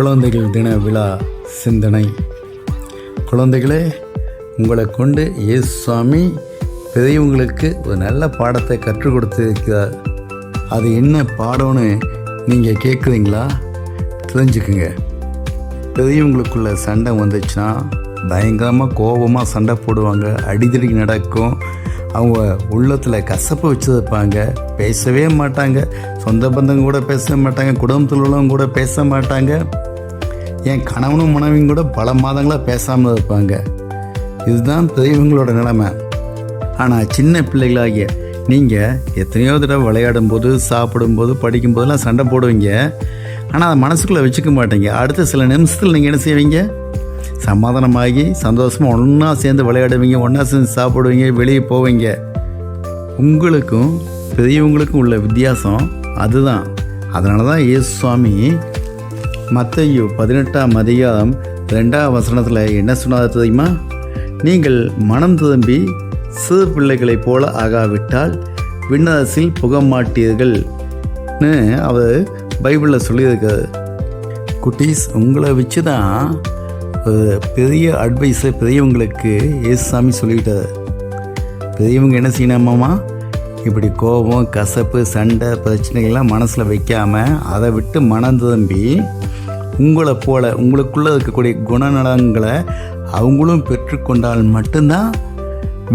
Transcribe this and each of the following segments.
குழந்தைகள் தின விழா சிந்தனை. குழந்தைகளே உங்களை கொண்டு இயேசு சுவாமி பெரியவங்களுக்கு ஒரு நல்ல பாடத்தை கற்றுக் கொடுத்துருக்கிறார். அது என்ன பாடம்னு நீங்கள் கேட்குறீங்களா தெரிஞ்சுக்குங்க. பெரியவங்களுக்குள்ள சண்டை வந்துச்சுன்னா பயங்கரமாக கோபமாக சண்டை போடுவாங்க அடிதடி நடக்கும். அவங்க உள்ளத்தில் கசப்பு வச்சுருப்பாங்க பேசவே மாட்டாங்க. சொந்த பந்தங்க கூட பேச மாட்டாங்க குடும்பத்தில் உள்ளவங்க கூட பேச மாட்டாங்க. என் கணவனும் மனைவியும் கூட பல மாதங்களாக பேசாமல் இருப்பாங்க. இதுதான் பெரியவங்களோட நிலைமை. ஆனால் சின்ன பிள்ளைகளாகிய நீங்கள் எத்தனையோ தடவை விளையாடும் போது சாப்பிடும்போது படிக்கும்போதெல்லாம் சண்டை போடுவீங்க. ஆனால் அதை மனசுக்குள்ளே வச்சுக்க மாட்டீங்க. அடுத்த சில நிமிஷத்தில் நீங்கள் என்ன செய்வீங்க? சமாதானமாகி சந்தோஷமாக ஒன்றா சேர்ந்து விளையாடுவீங்க ஒன்றா சேர்ந்து சாப்பிடுவீங்க வெளியே போவீங்க. உங்களுக்கும் பெரியவங்களுக்கும் உள்ள வித்தியாசம் அதுதான். அதனால தான் இயேசு சுவாமி மத்தையு பதினெட்டாம் அதிகாரம் ரெண்டாம் வசனத்தில் என்ன சொன்னார் தெரியுமா? நீங்கள் மனம் திரும்பி சிறு பிள்ளைகளைப் போல ஆகாவிட்டால் விண்ணரசில் புக மாட்டீர்கள்னு அவர் பைபிளில் சொல்லியிருக்காரு. குட்டீஸ் உங்களை வச்சு தான் ஒரு பெரிய அட்வைஸை பெரியவங்களுக்கு ஏசுசாமி சொல்லிட்டாரு. பெரியவங்க என்ன செய்யணுமாம்மா இப்படி கோபம் கசப்பு சண்டை பிரச்சனைகள்லாம் மனசில் வைக்காமல் அதை விட்டு மனம் திரும்பி உங்களை போல உங்களுக்குள்ளே இருக்கக்கூடிய குணநலங்களை அவங்களும் பெற்றுக்கொண்டால் மட்டும்தான்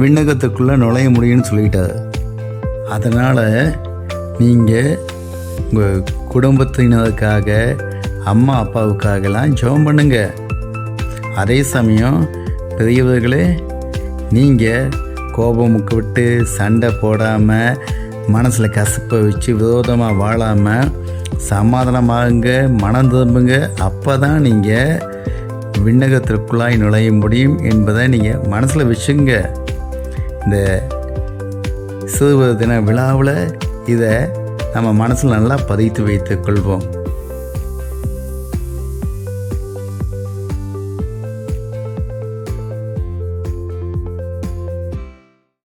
விண்ணகத்துக்குள்ளே நுழைய முடியும்னு சொல்லிட்டாரு. அதனால் நீங்கள் உங்கள் குடும்பத்தினருக்காக அம்மா அப்பாவுக்காகலாம் ஜெபம் பண்ணுங்க. அதே சமயம் பெரியவர்களே நீங்கள் கோபமுக்கு விட்டு சண்டை போடாமல் மனசில் கசப்பை வச்சு விரோதமாக வாழாமல் சமாதானமாகுங்க மனம் திரும்புங்க. அப்போ தான் நீங்கள் விண்ணகத்திற்குள்ளாய் நுழைய முடியும் என்பதை நீங்கள் மனசில் வச்சுங்க. இந்த சிறுவர் தின விழாவில் இதை நம்ம மனசில் நல்லா பதித்து வைத்துக் கொள்வோம்.